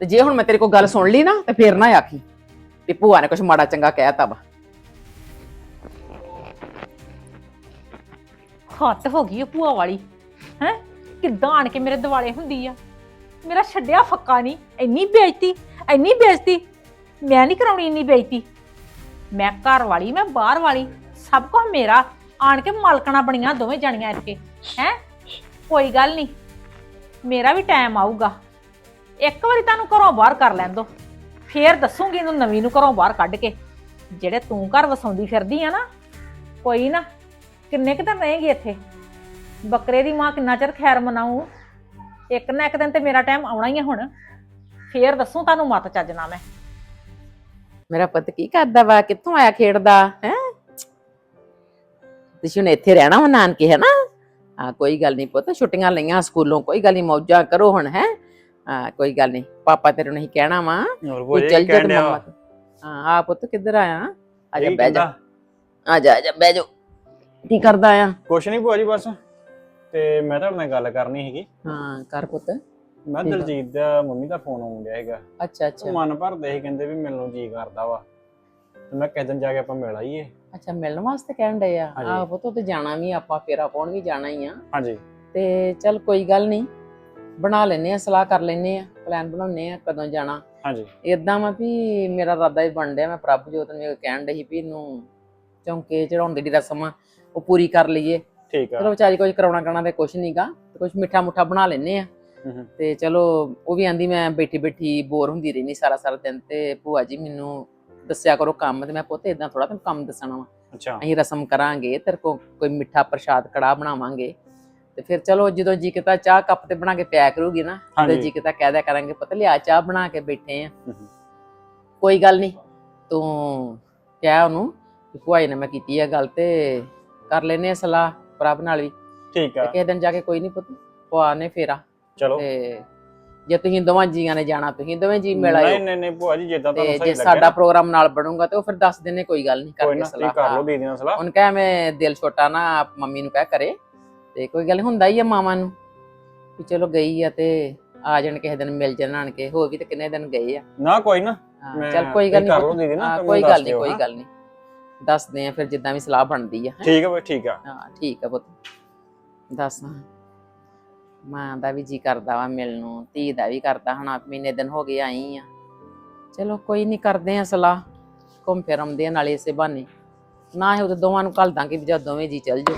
ਤੇ ਜੇ ਹੁਣ ਮੈਂ ਤੇਰੀ ਕੋਈ ਗੱਲ ਸੁਣ ਲਈ ਨਾ, ਤੇ ਫੇਰ ਨਾ ਆਖੀ ਵੀ ਭੂਆ ਨੇ ਕੁਝ ਮਾੜਾ ਚੰਗਾ ਕਹਿਤਾ ਵਾ। ਹੱਦ ਹੋ ਗਈ ਉਹ ਭੂਆ ਵਾਲੀ, ਹੈ? ਕਿੱਦਾਂ ਆਣ ਕੇ ਮੇਰੇ ਦਿਵਾਲੇ ਹੁੰਦੀ ਆ? ਮੇਰਾ ਛੱਡਿਆ ਫੱਕਾ ਨਹੀਂ, ਇੰਨੀ ਬੇਇੱਜ਼ਤੀ ਇੰਨੀ ਬੇਇੱਜ਼ਤੀ। ਮੈਂ ਨਹੀਂ ਕਰਾਉਣੀ ਇੰਨੀ ਬੇਇੱਜ਼ਤੀ। ਮੈਂ ਘਰ ਵਾਲੀ, ਮੈਂ ਬਾਹਰ ਵਾਲੀ, ਸਭ ਕੁਝ ਮੇਰਾ। ਆਣ ਕੇ ਮਾਲਕਣਾ ਬਣੀਆਂ ਦੋਵੇਂ ਜਾਣੀਆਂ ਇੱਥੇ, ਹੈ? ਕੋਈ ਗੱਲ ਨਹੀਂ, ਮੇਰਾ ਵੀ ਟਾਈਮ ਆਊਗਾ। ਇੱਕ ਵਾਰੀ ਤੁਹਾਨੂੰ ਘਰੋਂ ਬਾਹਰ ਕਰ ਲੈਣ ਦੋ। ਫੇਰ ਦੱਸੂਗੀ ਇਹਨੂੰ ਨਵੀਂ ਨੂੰ ਘਰੋਂ ਬਾਹਰ ਕੱਢ ਕੇ। ਜਿਹੜੇ ਤੂੰ ਘਰ ਵਸਾਉਂਦੀ ਫਿਰਦੀ ਆ ਨਾ, ਕੋਈ ਨਾ, ਕਿੰਨੇ ਕੁ ਦਿਨ ਰਹੇਗੀ ਇੱਥੇ? ਬੱਕਰੇ ਦੀ ਮਾਂ ਕਿੰਨਾ ਚਿਰ ਖੈਰ ਮਨਾਉ ਇੱਕ ਨਾ ਇੱਕ ਦਿਨ ਤੇ ਮੇਰਾ ਟਾਈਮ ਆਉਣਾ ਹੀ ਹੈ ਹੁਣ। ਫੇਰ ਦੱਸੂ ਤੁਹਾਨੂੰ ਮਤ ਚੱਜਣਾ ਮੈਂ। ਮੇਰਾ ਪੁੱਤ ਕੀ ਕਰਦਾ ਵਾ? ਕਿੱਥੋਂ ਆਇਆ ਖੇਡਦਾ? ਹੈ? ਤੁਸੀਂ ਹੁਣ ਇੱਥੇ ਰਹਿਣਾ ਵਾ ਨਾਨਕੇ ਹੈ ਨਾ ਹਾਂ ਕੋਈ ਗੱਲ ਨਹੀਂ ਪੁੱਤ ਛੁੱਟੀਆਂ ਲਈਆਂ ਸਕੂਲੋਂ ਕੋਈ ਗੱਲ ਨਹੀਂ ਮੌਜਾਂ ਕਰੋ ਹੁਣ ਹੈ? ਹਾਂ ਕੋਈ ਗੱਲ ਨਹੀਂ ਪਾਪਾ ਤੇਰੇ ਨੂੰ ਨਹੀਂ ਕਹਿਣਾ ਵਾ ਹੋਰ ਚੱਲ ਜਾ ਤੇ ਮੰਮਾ ਹਾਂ ਆ ਪੁੱਤ ਕਿੱਧਰ ਆਇਆ? ਆ ਜਾ ਬਹਿ ਜਾ। ਆ ਜਾ ਆ ਜਾ ਬਹਿ ਜਾ। ਕੀ ਕਰਦਾ ਆ? ਕੁਛ ਨਹੀਂ ਭੂਆ ਜੀ ਬਸ। ਤੇ ਮੈਂ ਤੁਹਾਡੇ ਨਾਲ ਗੱਲ ਕਰਨੀ ਸੀਗੀ। ਹਾਂ ਕਰ ਪੁੱਤ। ਮੈਂ। ਦਲਜੀਤ ਦਾ ਮੰਮੀ ਦਾ ਫੋਨ ਆਉਣ ਡਿਆ ਹੈਗਾ ਅੱਛਾ ਉਹ ਅੱਛਾ ਮਨ ਭਰਦੇ ਸੀ ਕਹਿੰਦੇ ਵੀ ਮਿਲਣ ਨੂੰ ਜੀ ਕਰਦਾ ਵਾ। ਤੇ ਮੈਂ ਦਿਨ ਜਾ ਕੇ ਆਪਾਂ ਮਿਲ ਆਈਏ। ਅੱਛਾ ਮਿਲਣ ਵਾਸਤੇ ਕਹਿਣ ਡਏ ਆ? ਹਾਂਜੀ। ਆ ਪੁੱਤ ਤੇ ਜਾਣਾ ਵੀ ਆਪਾਂ ਫੇਰਾ ਪਾਉਣ ਵੀ ਜਾਣਾ ਹੀ ਆ। ਹਾਂਜੀ। ਤੇ ਚੱਲ ਕੋਈ ਗੱਲ ਨਹੀਂ। ਬਣਾ ਲੈਨੇ ਆ ਸਲਾਹ ਕਰ ਲੈਨੇ ਆ ਪਲਾਨ ਬਣਾਉਨੇ ਆ ਕਦੋਂ ਜਾਣਾ। ਹਾਂਜੀ। ਇਦਾਂ ਵਾ ਵੀ ਮੇਰਾ ਇਰਾਦਾ ਹੀ ਬਣ ਡਿਆ ਮੈਂ ਪ੍ਰਭਜੋਤ ਨੂੰ ਇਹ ਕਹਿਣ ਡਈ ਸੀ ਵੀ ਇਹਨੂੰ ਚੌਂਕੇ ਚੜਾਉਣ ਦੀ ਜਿਹੜੀ ਰਸਮ ਆ ਉਹ ਪੂਰੀ ਕਰ ਲਈਏ। ਠੀਕ ਆ। ਚਲੋ ਵਿਚਾਰੀ ਕੁਝ ਕਰਾਉਣਾ ਕਰਨਾ ਤੇ ਕੁਝ ਨਹੀਂਗਾ ਕੁਝ ਮਿੱਠਾ ਮੁੱਠਾ ਬਣਾ ਲੈਨੇ ਆ। ਤੇ ਚਲੋ ਉਹ ਵੀ ਆਂਦੀ ਮੈਂ ਬੈਠੀ ਬੈਠੀ ਬੋਰ ਹੁੰਦੀ ਰਹਿਨੀ ਸਾਰਾ ਸਾਰਾ ਦਿਨ ਤੇ ਭੂਆ ਜੀ ਮੈਨੂੰ ਦੱਸਿਆ ਕਰੋ ਕੰਮ ਤੇ ਮੈਂ ਪੁੱਤ ਇਦਾਂ ਥੋੜਾ ਤੈਨੂੰ ਕੰਮ ਦੱਸਣਾ ਵਾ। ਅੱਛਾ। ਅਸੀਂ ਰਸਮ ਕਰਾਂਗੇ ਤੇਰੇ ਕੋ ਕੋਈ ਮਿੱਠਾ ਪ੍ਰਸ਼ਾਦ ਕੜਾ ਬਣਾਵਾਂਗੇ। ਤੇ ਫਿਰ ਚਲੋ ਜਦੋਂ ਜੀ ਕੀਤਾ ਚਾਹ ਕੱਪ ਤੇ ਬਣਾ ਕੇ ਪਿਆ ਕਰੂਗੀ ਨਾ ਹਾਂਜੀ। ਜੀ ਕੀਤਾ ਕਹਿ ਦਿਆ ਕਰਾਂਗੇ ਪਤਾ ਲਿਆ ਚਾਹ ਬਣਾ ਕੇ ਬੈਠੇ ਆ। ਕੋਈ ਗੱਲ ਨਹੀਂ ਤੂੰ ਕਹਿ ਉਹਨੂੰ ਕਿ ਭੂਆ ਜੀ ਨੇ ਮੈਂ ਕੀਤੀ ਆ ਗੱਲ ਤੇ ਕਰ ਲੈਨੇ ਆ ਸਲਾਹ ਪ੍ਰਭ ਨਾਲ ਵੀ ਠੀਕ ਤੇ ਆ ਕਿਸੇ ਦਿਨ ਜਾ ਕੇ ਕੋਈ ਨਹੀਂ ਪੁੱਤ ਭੂਆ ਨੇ ਫੇਰਾ। ਚਲੋ। ਤੇ ਜੇ ਤੁਸੀਂ ਦੋਵਾਂ ਜੀਆਂ ਨੇ ਜਾਣਾ ਤੁਸੀਂ ਦੋਵੇਂ ਜੀ ਮਿਲ ਨਹੀਂ ਆਇਓ। ਨਹੀਂ ਨਹੀਂ ਭੂਆ ਜੀ ਜਿੱਦਾਂ ਤੇ ਤੁਹਾਨੂੰ ਜੇ ਸਹੀ ਸਾਡਾ ਲੱਗੇ ਪ੍ਰੋਗਰਾਮ ਨਾਲ ਬਣੂਗਾ ਤੇ ਉਹ ਫਿਰ ਦੱਸ ਦਿਨੇ ਕੋਈ ਗੱਲ ਨਹੀਂ ਕੋਈ ਕਰਕੇ ਨਾ ਤੁਸੀਂ ਸਲਾਹ। ਕਰ ਲਓ ਦੀਦੀ ਨਾਲ ਸਲਾਹ। ਉਹਨ ਕਹੇ ਮੈਂ ਦਿਲ ਛੋਟਾ ਨਾ ਮੰਮੀ ਨੂੰ ਕਹਿ ਕਰੇ। ਤੇ ਕੋਈ ਗੱਲ ਨੀ, ਹੁੰਦਾ ਹੀ ਆ ਮਾਵਾਂ ਨੂੰ। ਵੀ ਚਲੋ ਗਈ ਆ ਤੇ ਆ ਜਾਣ ਕਿਸੇ ਦਿਨ ਮਿਲ ਜਾਣ ਆਣ ਕੇ ਹੋਰ ਵੀ ਤੇ ਕਿੰਨੇ ਦਿਨ ਗਏ ਆ। ਨਾ ਕੋਈ ਨਾ। ਹਾਂ, ਮੈਂ ਚੱਲ ਕੋਈ ਗੱਲ ਕਰ ਲਓ ਨਹੀਂ ਤੇ ਕੋਈ ਗੱਲ ਦੱਸ ਨਹੀਂ ਦਿਓ, ਕੋਈ ਹਾਂ। ਗੱਲ ਨਹੀਂ। ਦੱਸਦੇ ਆ ਫਿਰ ਜਿੱਦਾਂ ਵੀ ਸਲਾਹ ਬਣਦੀ ਆ ਹੈਂ। ਠੀਕ ਹੈ ਬਈ ਠੀਕ ਆ। ਹਾਂ ਠੀਕ ਆ ਪੁੱਤ। ਦੱਸ ਮਾਂ ਦਾ ਵੀ ਜੀ ਕਰਦਾ ਵਾ ਮਿਲਣ ਨੂੰ ਧੀ ਦਾ ਵੀ ਕਰਦਾ, ਹੁਣ ਆਪ ਮਹੀਨੇ ਦਿਨ ਹੋ ਗਏ ਆਈ ਆ। ਚਲੋ ਕੋਈ ਨਹੀਂ ਕਰਦੇ ਆ ਸਲਾਹ, ਘੁੰਮ ਫਿਰ ਆਉਂਦੇ ਆ ਨਾਲੇ ਇਸੇ ਬਹਾਨੇ। ਨਾ ਇਹ ਉਹ ਦੋਵਾਂ ਨੂੰ ਘੱਲ ਦਾਂਗੇ ਵੀ ਜਦ ਦੋਵੇਂ ਜੀ ਚੱਲ ਜਾਓ।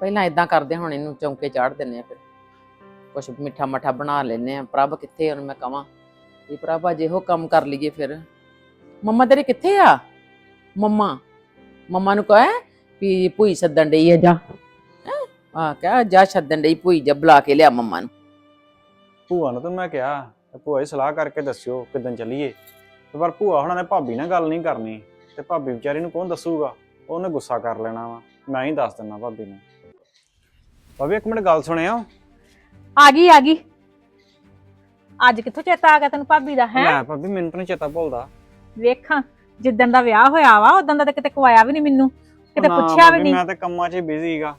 ਪਹਿਲਾਂ ਇਦਾਂ ਕਰਦੇ, ਹੁਣ ਇਹਨੂੰ ਚੌਂਕੇ ਚਾੜ ਦਿੰਨੇ ਆ ਫਿਰ। ਕੁਛ ਮਿੱਠਾ ਮੱਠਾ ਬਣਾ ਲੈਨੇ ਆ, ਪ੍ਰਭ ਕਿੱਥੇ ਉਹਨੂੰ ਮੈਂ ਕਵਾਂ ਵੀ ਪ੍ਰਭ ਅਜੇ ਕੰਮ ਕਰ ਲਈਏ ਫਿਰ। ਮੰਮਾ ਤੇਰੇ ਕਿੱਥੇ ਆ? ਮੰਮਾ ਮੰਮਾ ਨੂੰ ਕਹੇ ਵੀ ਭੂਈ ਸੱਦਣ ਡਈ ਆ ਜਾ। ਆ ਕਹ ਜਾ ਸੱਦਣ ਡਈ ਭੂਈ ਜਾ ਬੁਲਾ ਕੇ ਲਿਆ ਮੰਮਾ ਨੂੰ। ਭੂਆ ਨੂੰ ਤਾਂ ਮੈਂ ਕਿਹਾ ਤੇ ਭੂਆ ਜੀ ਸਲਾਹ ਕਰਕੇ ਦੱਸਿਓ ਕਿਦਾਂ ਚੱਲੀਏ। ਤੇ ਪਰ ਭੂਆ ਹੁਣਾਂ ਨੇ ਭਾਬੀ ਨਾਲ ਗੱਲ ਨਹੀਂ ਕਰਨੀ ਤੇ ਭਾਬੀ ਵਿਚਾਰੀ ਨੂੰ ਕੌਣ ਦੱਸੂਗਾ? ਉਹਨੇ ਗੁੱਸਾ ਕਰ ਲੈਣਾ ਵਾ। ਮੈਂ ਹੀ ਦੱਸ ਦਿੰਦਾ ਭਾਬੀ ਨੂੰ। ਭਾਬੀ ਇੱਕ ਮਿੰਟ ਗੱਲ ਸੁਣਿਓ। ਆ ਗਈ ਆ ਗਈ। ਅੱਜ ਕਿੱਥੋਂ ਚੇਤਾ ਆ ਗਿਆ ਤੈਨੂੰ ਭਾਬੀ ਦਾ ਹੈ? ਲੈ ਭਾਬੀ ਮੈਨੂੰ ਤਾਂ ਚੇਤਾ ਭੁੱਲਦਾ। ਵੇਖਾਂ ਜਿੱਦਣ ਦਾ ਵਿਆਹ ਹੋਇਆ ਵਾ ਉਦੋਂ ਦਾ ਤਾਂ ਕਿਤੇ ਕਵਾਇਆ ਵੀ ਨਹੀਂ ਮੈਨੂੰ। ਕਿਤੇ ਨਾ ਪੁੱਛਿਆ ਵੀ ਭਾਬੀ, ਨਹੀਂ ਮੈਂ ਤਾਂ ਕੰਮਾਂ 'ਚ ਬਿਜ਼ੀ ਸੀਗਾ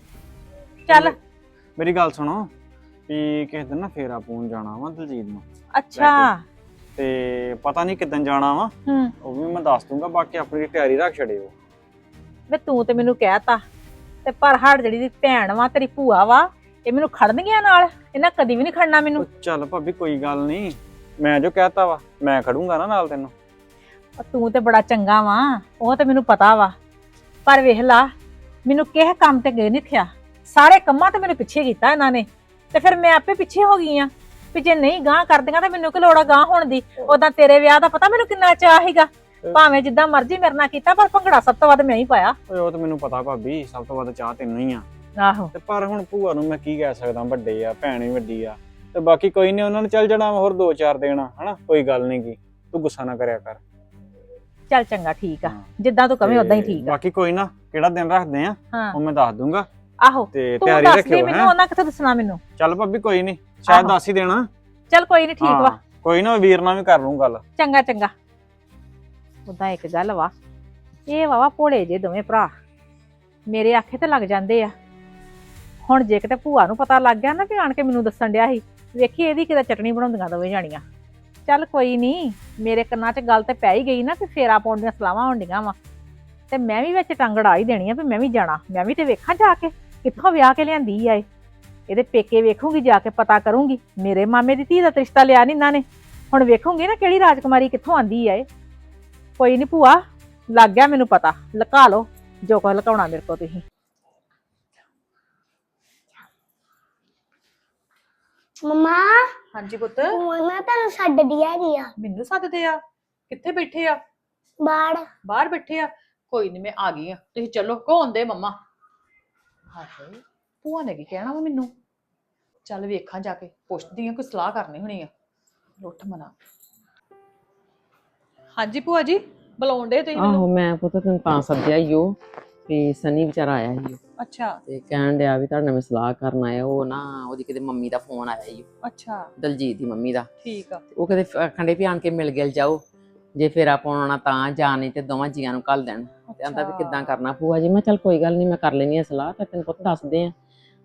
ਚੱਲ। ਮੇਰੀ ਗੱਲ ਸੁਣੋ ਵੀ ਕਿਸੇ ਦਿਨ ਨਾ ਫੇਰਾ ਪੂਣ ਜਾਣਾ ਵਾ ਦਲਜੀਤ ਨੂੰ। ਅੱਛਾ। ਤੇ ਪਤਾ ਨਹੀਂ ਕਿਦਾਂ ਜਾਣਾ ਵਾ। ਹੂੰ। ਉਹ ਵੀ ਮੈਂ ਦੱਸ ਦੂੰਗਾ ਬਾਕੀ ਆਪਣੀ ਤਿਆਰੀ ਰੱਖ ਛੜਿਓ ਵੇ ਤੂੰ ਤੇ ਮੈਨੂੰ ਕਹਿਤਾ ਤੇ ਪਰ ਹੜ ਜਿਹੜੀ ਦੀ ਭੈਣ ਵਾ ਤੇਰੀ ਭੂਆ ਵਾ ਇਹ ਮੈਨੂੰ ਖੜਨਗੀਆਂ ਨਾਲ? ਇਹਨਾਂ ਕਦੀ ਵੀ ਨਹੀਂ ਖੜਨਾ ਮੈਨੂੰ? ਚੱਲ ਭਾਬੀ ਕੋਈ ਗੱਲ ਨਹੀਂ ਮੈਂ ਜੋ ਕਹਿਤਾ ਵਾ ਮੈਂ ਖੜੂੰਗਾ ਨਾ ਨਾਲ ਤੈਨੂੰ। ਉਹ ਤੂੰ ਤੇ ਬੜਾ ਚੰਗਾ ਵਾ ਉਹ ਤੇ ਮੈਨੂੰ ਪਤਾ ਵਾ। ਪਰ ਵੇਖ ਲਾ ਮੈਨੂੰ ਕਿਸੇ ਕੰਮ ਤੇ ਗਏ ਨਹੀਂ ਥਿਆ ਸਾਰੇ ਕੰਮਾਂ ਤੇ ਮੈਨੂੰ ਪਿੱਛੇ ਕੀਤਾ ਇਹਨਾਂ ਨੇ। ਤੇ ਫਿਰ ਮੈਂ ਆਪੇ ਪਿੱਛੇ ਹੋ ਗਈ ਆ ਵੀ ਜੇ ਨਹੀਂ ਗਾਂ ਕਰਦੀਆਂ ਤਾਂ ਮੈਨੂੰ ਕਿ ਲੋੜਾ ਗਾਂ ਹੋਣ ਦੀ? ਉਦਾਂ ਤੇਰੇ ਵਿਆਹ ਦਾ ਪਤਾ ਮੈਨੂੰ ਕਿੰਨਾ ਚਾਹ ਸੀਗਾ। ਭਾਵੇਂ ਜਿੱਦਾਂ ਮਰਜ਼ੀ ਮੇਰੇ ਨਾਲ ਕੀਤਾ ਪਰ ਭੰਗੜਾ ਸਭ ਤੋਂ ਵੱਧ ਮੈਂ ਹੀ ਪਾਇਆ। ਓਏ ਉਹ ਤਾਂ ਮੈਨੂੰ ਪਤਾ ਭਾਬੀ ਸਭ ਤੋਂ ਵੱਧ ਚਾਹ ਤੈਨੂੰ ਹੀ ਆ। ਆਹੋ। ਤੇ ਪਰ ਹੁਣ ਭੂਆ ਨੂੰ ਮੈਂ ਕੀ ਕਹਿ ਸਕਦਾ ਵੱਡੇ ਆ ਭੈਣ ਵੀ ਵੱਡੀ ਆ। ਤੇ ਬਾਕੀ ਕੋਈ ਨਹੀਂ ਉਹਨਾਂ ਨੂੰ ਚੱਲ ਜਾਣਾ ਹੋਰ 2-4 ਦਿਨ ਹਨਾ? ਕੋਈ ਗੱਲ ਨਹੀਂ ਕੀ ਤੂੰ ਗੁੱਸਾ ਨਾ ਕਰਿਆ ਕਰ। ਚੱਲ ਚੰਗਾ ਠੀਕ ਆ। ਹਾਂ। ਜਿੱਦਾਂ ਤੂੰ ਕਵੇਂ ਉਦਾਂ ਹੀ ਠੀਕ ਆ। ਬਾਕੀ ਕੋਈ ਨਾ ਕਿਹੜਾ ਦਿਨ ਰੱਖਦੇ ਆ ਹਾਂ। ਉਹ ਮੈਂ ਦੱਸ ਦੂੰਗਾ। ਆਹੋ ਤੇ ਤੂੰ ਤਿਆਰੀ ਦੱਸ ਦੇ ਰੱਖਿਓ ਮੈਨੂੰ ਹੈ। ਉਹਨਾਂ ਕਿੱਥੋਂ ਦੱਸਣਾ ਮੈਨੂੰ? ਚੱਲ ਭਾਬੀ ਕੋਈ ਨਹੀਂ ਸ਼ਾਇਦ ਆਹੋ। ਦੱਸ ਹੀ ਦੇਣਾ। ਚੱਲ ਕੋਈ ਨਹੀਂ ਠੀਕ ਵਾ। ਹਾਂ, ਕੋਈ ਨਾ ਵੀਰ ਨਾਲ ਵੀ ਕਰ ਲੂੰ ਗੱਲ। ਚੰਗਾ ਚੰਗਾ। ਉਦਾਂ ਇੱਕ ਗੱਲ ਵਾ ਇਹ ਵਾਵਾ ਭੋਲੇ ਜੇ ਦੋਵੇਂ ਭਰਾ। ਮੇਰੇ ਆਖੇ ਤੇ ਲੱਗ ਜਾਂਦੇ ਆ। ਹੁਣ ਜੇ ਕਿਤੇ ਭੂਆ ਨੂੰ ਪਤਾ ਲੱਗ ਗਿਆ ਨਾ ਵੀ ਆਣ ਕੇ ਮੈਨੂੰ ਦੱਸਣ ਡਿਆ ਸੀ ਵੇਖੀ ਇਹਦੀ ਕਿਤੇ ਚਟਣੀ ਬਣਾਉਂਦੀਆਂ ਦੋਵੇਂ ਜਾਣੀਆਂ। ਚੱਲ ਕੋਈ ਨਹੀਂ ਮੇਰੇ ਕੰਨਾਂ 'ਚ ਗੱਲ ਤੇ ਪੈ ਹੀ ਗਈ ਨਾ ਕਿ ਫੇਰਾ ਪਾਉਣ ਦੀਆਂ ਸਲਾਹਾਂ ਹੁੰਦੀਆਂ ਵਾ। ਤੇ ਮੈਂ ਵੀ ਵਿੱਚ ਟੰਗੜ ਹੀ ਦੇਣੀ ਆ ਵੀ ਮੈਂ ਵੀ ਜਾਣਾ ਮੈਂ ਵੀ ਤੇ ਵੇਖਾਂ ਜਾ ਕੇ। ਕਿੱਥੋਂ ਵਿਆਹ ਕੇ ਲਿਆਂਦੀ ਆ ਇਹ? ਇਹਦੇ ਪੇਕੇ ਵੇਖੂੰਗੀ ਜਾ ਕੇ ਪਤਾ ਕਰੂੰਗੀ। ਮੇਰੇ ਮਾਮੇ ਦੀ ਧੀ ਦਾ ਤਾਂ ਰਿਸ਼ਤਾ ਲਿਆ ਨਹੀਂ ਇਹਨਾਂ ਨੇ। ਹੁਣ ਵੇਖੂੰਗੀ ਨਾ ਕਿਹੜੀ ਰਾਜਕੁਮਾਰੀ ਕਿੱਥੋਂ ਆਂਦੀ ਆ ਇਹ। ਕੋਈ ਨਹੀਂ ਭੂਆ ਲੱਗ ਗਿਆ ਮੈਨੂੰ ਪਤਾ। ਲੁਕਾ ਲਓ ਜੋ ਕੁਝ ਲੁਕਾਉਣਾ ਮੇਰੇ ਕੋਲ ਤੁਸੀਂ। ਮਮਾ ਹਾਂਜੀ ਪੁੱਤ। ਮਮਾ ਤੁਹਾਨੂੰ ਛੱਡਦੀ ਹੈਗੀ ਆ। ਮੈਨੂੰ ਸੱਦਦੇ ਆ? ਕਿੱਥੇ ਬੈਠੇ ਆ? ਬਾਹਰ। ਬਾਹਰ ਬੈਠੇ ਆ? ਕੋਈ ਨਹੀਂ ਮੈਂ ਆ ਗਈ ਆ। ਤੁਸੀਂ ਚਲੋ ਕੌਣ ਦੇ ਮੰਮਾ? ਹਾਏ ਭੂਆ ਨੇ ਕੀ ਕਹਿਣਾ ਵਾ ਮੈਨੂੰ? ਚੱਲ ਵੇਖਾਂ ਜਾ ਕੇ ਪੁੱਛਦੀ ਆ ਕੋਈ ਸਲਾਹ ਕਰਨੀ ਹੋਣੀ ਆ। ਲੁੱਟ ਮਨਾ। ਹਾਂਜੀ ਭੂਆ ਜੀ ਬੁਲਾਉਂਦੇ ਤੁਸੀਂ ਮੈਨੂੰ? ਆਹੋ ਮੈਂ ਪੁੱਤ ਤੈਨੂੰ ਤਾਂ ਸੱਦਿਆ ਈ ਓ ਵੀ ਸਨੀ ਵਿਚਾਰਾ ਆਇਆ ਓ। ਅੱਛਾ। ਤੇ ਕਹਿਣ ਡਿਆ ਵੀ ਤੁਹਾਡੇ ਨਾਲ ਮੈਂ ਸਲਾਹ ਕਰਨ ਆਇਆ ਉਹ ਨਾ ਉਹਦੀ ਕਿਤੇ ਮੰਮੀ ਦਾ ਫੋਨ ਆਇਆ ਓ, ਅੱਛਾ। ਦਲਜੀਤ ਦੀ ਮੰਮੀ ਦਾ। ਠੀਕ ਆ। ਉਹ ਕਦੇ ਆਖਣ ਡੇ ਵੀ ਆਣ ਕੇ ਮਿਲ ਗਿਲ ਜਾਓ ਜੇ ਫੇਰਾ ਪਾਉਣਾ ਤਾਂ ਜਾਂ ਨਹੀਂ ਤੇ ਦੋਵਾਂ ਜੀਆਂ ਨੂੰ ਘੱਲ ਦੇਣ। ਤੇ ਆਂਦਾ ਵੀ ਕਿੱਦਾਂ ਕਰਨਾ ਭੂਆ ਜੀ ਮੈਂ ਚੱਲ ਕੋਈ ਗੱਲ ਨਹੀਂ ਮੈਂ ਕਰ ਲੈਣੀ ਆ ਸਲਾਹ ਤੇ ਤੈਨੂੰ ਪੁੱਤ ਦੱਸਦੇ ਆ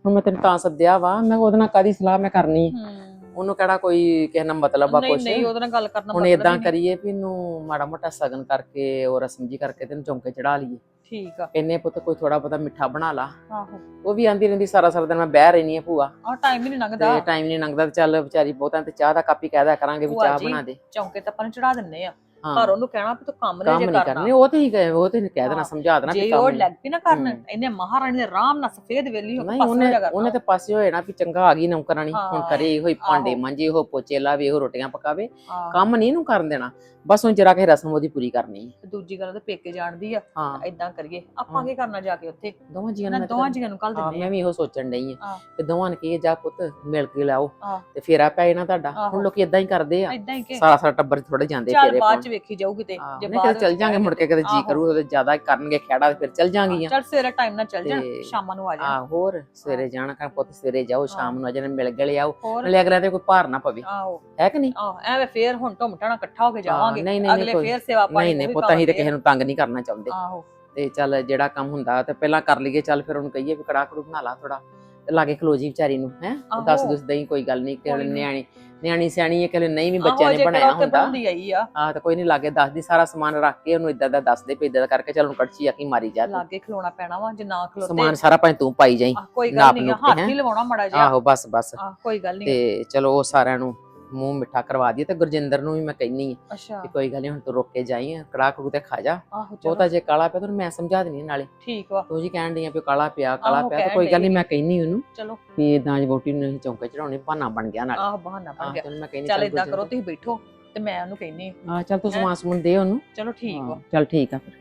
ਹੁਣ ਮੈਂ ਤੈਨੂੰ ਤਾਂ ਸੱਦਿਆ ਵਾ ਮੈਂ ਉਹਦੇ ਨਾਲ ਕਾਦੀ ਸਲਾਹ ਮੈਂ ਕਰਨੀ ਆ? ਹੂੰ। ਉਹਨੂੰ ਕਿਹੜਾ ਕੋਈ ਕਿਸੇ ਨਾਲ ਮਤਲਬ ਆ ਕੁਛ? ਨਹੀਂ ਉਹਦੇ ਨਾਲ ਗੱਲ ਕਰਨਾ ਹੁਣ ਇਦਾਂ। ਕਰੀਏ ਵੀ ਇਹਨੂੰ ਮਾੜਾ ਮੋਟਾ ਸਗਨ ਕਰਕੇ ਉਹ ਰਸਮ ਜੀ ਕਰਕੇ ਤੈਨੂੰ ਚੌਂਕੇ ਚੜਾ ਲਈਏ। ਠੀਕ ਆ। ਇੰਨੇ ਪੁੱਤ ਕੋਈ ਥੋੜਾ ਬਹੁਤਾ ਮਿੱਠਾ ਬਣਾ ਲਾ। ਆਹੋ। ਉਹ ਵੀ ਆਂਦੀ ਰਹਿੰਦੀ ਸਾਰਾ ਸਾਰਾ ਦਿਨ ਮੈਂ ਬਹਿ ਰਹਿਣੀ ਆ ਭੂਆ। ਆ ਟਾਈਮ ਹੀ ਨਹੀਂ ਲੰਘਦਾ। ਤੇ ਟਾਈਮ ਨਹੀਂ ਲੰਘਦਾ ਤੇ ਚੱਲ ਵਿਚਾਰੀ ਬਹੁਤਾਂ ਤੇ ਚਾਹ ਦਾ ਕੱਪ ਹੀ ਕਹਿ ਦਿਆ ਕਰਾਂਗੇ ਵੀ ਚਾਹ ਬਣਾ ਦੇ। ਚੌਂਕੇ ਤਾਂ ਆਪਾਂ ਨੂੰ ਚੜਾ ਦਿੰਨੇ ਆ। ਹਾਂ ਪਰ ਉਹਨੂੰ ਕਹਿਣਾ ਵੀ ਤੂੰ ਕੰਮ ਨਹੀਂ ਕੰਮ ਜੇ ਨਹੀਂ ਕਰਨਾ ਕਰਨੀ ਉਹ ਤੇ ਹੀ ਕਹੇ ਉਹ ਤੇ ਕਹਿ ਦੇਣਾ ਹਾਂ। ਸਮਝਾ ਦੇਣਾ ਜੇ ਉਹ। ਲੱਗ ਪਈ ਨਾ ਕਰਨ ਹੂੰ। ਇਹਨੇ ਮਹਾਰਾਣੀ ਦੇ ਆਰਾਮ ਨਾਲ ਸਫੇਦ ਵੇਲੀ ਹੋ ਕੇ ਨਹੀਂ ਪਾਸੇ ਉਹਨੇ ਜਾ ਕਰਨਾ ਉਹਨੇ ਤੇ ਪਾਸੇ ਹੋਏ ਨਾ ਵੀ ਚੰਗਾ ਆ ਗਈ ਨੌਕਰਾਨੀ ਹੁਣ ਹਾਂ, ਕਰੇ ਇਹੋ ਹੀ ਭਾਂਡੇ ਆਹੋ। ਮਾਂਜੇ ਇਹੋ ਪੋਚੇ ਲਾਵੇ ਇਹੋ ਰੋਟੀਆਂ ਪਕਾਵੇ। ਕੰਮ ਨਹੀਂ ਇਹਨੂੰ ਕਰਨ ਦੇਣਾ ਬਸ ਹੁਣ ਜਰਾ ਕੇ ਰਸਮ ਉਹਦੀ ਪੂਰੀ ਕਰਨੀ ਹੈ। ਦੂਜੀ ਗੱਲ ਤੇ ਪੇਕੇ ਜਾਣਦੀ ਆ ਹਾਂ ਏਦਾਂ ਕਰੀਏ ਆਪਾਂ। ਕੀ ਕਰਨਾ ਜਾ ਕੇ ਉੱਥੇ ਦੋਵਾਂ ਜੀਆਂ ਇਹਨਾਂ ਦੋਵਾਂ ਜੀਆਂ ਨੂੰ ਕੱਲ ਹਾਂ, ਦਿੰਦੇ ਮੈਂ ਆ ਵੀ ਇਹੋ ਸੋਚਣ ਡਈ ਆ ਹਾਂ। ਤੇ ਦੋਵਾਂ ਨੇ ਕੀ ਜਾ ਪੁੱਤ ਮਿਲ ਕੇ ਲਾਓ ਹਾਂ। ਤੇ ਫੇਰਾ ਪੈ ਨਾ ਤੁਹਾਡਾ ਆਹੋ। ਹੁਣ ਲੋਕੀ ਇਦਾਂ ਹੀ ਕਰਦੇ ਆ ਏਦਾਂ ਹੀ ਕਿ ਸਾਰਾ ਸਾਰਾ ਟੱਬਰ ਥੋੜੇ ਜਾਂਦੇ ਚੱਲ ਫੇਰੇ ਬਾਅਦ ਪਾਉਣ ਚ ਵੇਖੀ ਜਾਊਗੀ ਤੇ ਜੇ ਜੇ ਬਾਅਦ ਚੱਲ ਜਾਾਂਗੇ ਮੁੜ ਕੇ ਕਦੇ ਜੀ। ਕਰੂ ਉਹਦੇ ਜ਼ਿਆਦਾ ਕਰਨਗੇ ਖੇੜਾ ਫਿਰ ਚੱਲ ਜਾਾਂਗੀਆਂ। ਚੱਲ ਸਵੇਰੇ ਟਾਈਮ ਨਾਲ ਚੱਲ ਜਾਣ ਸ਼ਾਮਾਂ ਨੂੰ ਆ ਜਾਣ। ਆ ਹੋਰ ਸਵੇਰੇ ਜਾਣਾ ਕਰ ਪੁੱਤ ਸਵੇਰੇ ਜਾਓ ਸ਼ਾਮ ਨੂੰ ਅਜੇ ਮਿਲ ਗਲੇ ਆਓ। ਨਾਲੇ ਅਗਲਾ ਤੇ ਕੋਈ ਭਾਰ ਨਾ ਪਵੇ। ਆਹੋ। ਹੈ ਕਿ ਨਹੀਂ? ਆਹ ਐਵੇਂ ਫੇਰ ਹੁਣ ਢੁੰਮਟਾਣਾ ਇਕੱਠਾ ਹੋ ਕੇ ਜਾਵਾਂਗੇ। ਨਹੀਂ, ਨਹੀਂ, ਅਗਲੇ ਫੇਰ ਸੇਵਾ ਪਾਣੀ ਨਹੀਂ ਨਹੀਂ ਪੁੱਤ ਅਸੀਂ ਤੇ। ਕਿਸੇ ਨੂੰ ਤੰਗ ਨਹੀਂ ਕਰਨਾ ਚਾਹੁੰਦੇ। ਆਹੋ। ਤੇ ਚੱਲ ਜਿਹੜਾ ਕੰਮ ਹੁੰਦਾ ਤੇ ਪਹਿਲਾਂ ਕਰ ਲਈਏ ਚੱਲ ਫਿਰ ਉਹਨੂੰ ਕਹੀਏ ਵੀ ਕੜਾ ਕੜੂ ਬਣਾ ਲਾ ਥੋੜਾ ਤੇ ਲਾਗੇ ਖਲੋ ਜੀ ਵਿਚਾਰੀ ਨੂੰ ਹੈ। ਦੱਸ ਦੁੱਸ ਦਈ ਕੋਈ ਗੱਲ ਨਹੀਂ ਕਿ। ਨਿਆਣੀ ਨਿਆਣੀ ਸਿਆਣੀ ਹੈ ਕਿ ਨਹੀਂ ਵੀ ਬੱਚਿਆਂ ਨੇ ਜੇ ਬਣਾਇਆ ਹੁੰਦਾ। ਬਣਾਉਂਦੀ ਆਈ ਆ। ਆਹ ਤਾਂ ਕੋਈ ਨਹੀਂ ਲਾਗੇ ਦੱਸਦੀ ਸਾਰਾ ਸਮਾਨ ਰੱਖ ਕੇ ਉਹਨੂੰ ਇਦਾਂ ਦਾ ਦੱਸਦੇ ਪਈ ਇਦਾਂ ਕਰਕੇ ਚੱਲ ਉਹਨੂੰ ਕੜਛੀ ਆ ਕੇ ਮਾਰੀ ਜਾ। ਲਾਗੇ ਖਲੋਣਾ ਪੈਣਾ ਵਾ ਜੇ ਨਾ ਖਲੋਤੇ। ਸਮਾਨ ਸਾਰਾ ਭਾਵੇਂ ਤੂੰ ਪਾਈ ਜਾਈ ਕੋਈ ਗੱਲ ਨਹੀਂ ਹੱਥ ਹੈਂ? ਹੀ ਲਵਾਉਣਾ ਮੜਾ ਜਿਹਾ। ਆਹੋ ਬਸ ਬਸ। ਕੋਈ ਗੱਲ ਨਹੀਂ ਤੇ ਚਲੋ ਉਹ ਸਾਰਿਆਂ ਨੂੰ ਮੂੰਹ ਮਿੱਠਾ ਕਰਵਾ ਦਈਏ ਤੇ ਗੁਰਜਿੰਦਰ ਨੂੰ ਵੀ ਮੈਂ ਕਹਿਨੀ ਆ ਅੱਛਾ। ਕਿ ਕੋਈ ਗੱਲ ਨਹੀਂ ਹੁਣ ਤੂੰ ਰੁਕ ਕੇ ਜਾਈ ਕੜਾਹ ਕੜੂ ਤੇ ਖਾ ਜਾ। ਆਹੋ ਉਹ ਚਲੋ ਤਾਂ ਜੇ ਕਾਲਾ ਪਿਆ ਤੈਨੂੰ ਮੈਂ ਸਮਝਾ ਦੇਣੀ ਨਾਲੇ। ਠੀਕ ਵਾ। ਤੂੰ ਜੀ ਕਹਿਣ ਡਈ ਆ ਵੀ ਕਾਲਾ ਪਿਆ ਕਾਲਾ ਆਹੋ, ਪਿਆ ਤੇ ਕਹਿਣ ਕੋਈ ਗੱਲ ਨਹੀਂ ਡਈ। ਮੈਂ ਕਹਿਨੀ ਉਹਨੂੰ ਚਲੋ। ਵੀ ਇਦਾਂ ਵੋਟੀ ਨੂੰ ਅਸੀਂ ਚੌਂਕੇ ਚੜਾਉਣੇ ਬਹਾਨਾ ਬਣ ਗਿਆ ਨਾਲ। ਆਹ ਬਹਾਨਾ ਬਣ ਗਿਆ। ਚੱਲ ਮੈਂ ਕਹਿਨੀ ਚੱਲ ਇਦਾਂ ਕਰੋ ਤੁਸੀਂ ਬੈਠੋ ਤੇ ਮੈਂ ਉਹਨੂੰ ਕਹਿੰਨੀ ਆ। ਆ ਚੱਲ ਤੂੰ ਹੈਂ? ਸਮਾਨ ਸਮੂਨ ਦੇ ਉਹਨੂੰ। ਚਲੋ ਠੀਕ ਵਾ। ਹਾਂ, ਚੱਲ ਠੀਕ ਆ ਫਿਰ।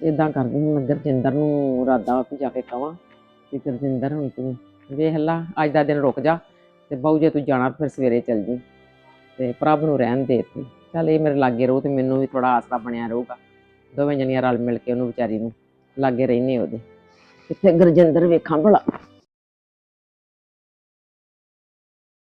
ਇਦਾਂ ਕਰਦੀ ਹਾਂ ਮੈਂ ਗੁਰਜਿੰਦਰ ਨੂੰ ਰਾਦਾ ਵੀ ਜਾ ਕੇ ਕਵਾਂ ਕਿ ਗੁਰਜਿੰਦਰ ਹੁਣ ਤੂੰ ਵੇਖ ਲਾ ਅੱਜ ਦਾ ਦਿਨ ਰੁਕ ਜਾ। ਤੇ ਬਹੁ ਜੇ ਤੂੰ ਜਾਣਾ ਫਿਰ ਸਵੇਰੇ ਚੱਲ ਜੀ। ਤੇ ਪ੍ਰਭ ਨੂੰ ਰਹਿਣ ਦੇ ਇੱਥੇ ਚੱਲ ਇਹ ਮੇਰੇ ਲਾਗੇ ਰਹੂ ਤੇ ਮੈਨੂੰ ਵੀ ਥੋੜਾ ਆਸਰਾ ਬਣਿਆ ਰਹੂਗਾ। ਦੋਵੇਂ ਜਣੀਆਂ ਰਲ ਮਿਲ ਕੇ ਉਹਨੂੰ ਵਿਚਾਰੀ ਨੂੰ ਲਾਗੇ ਰਹਿੰਦੇ ਉਹਦੇ। ਕਿੱਥੇ ਗੁਰਜਿੰਦਰ ਵੇਖਾਂ ਭਲਾ।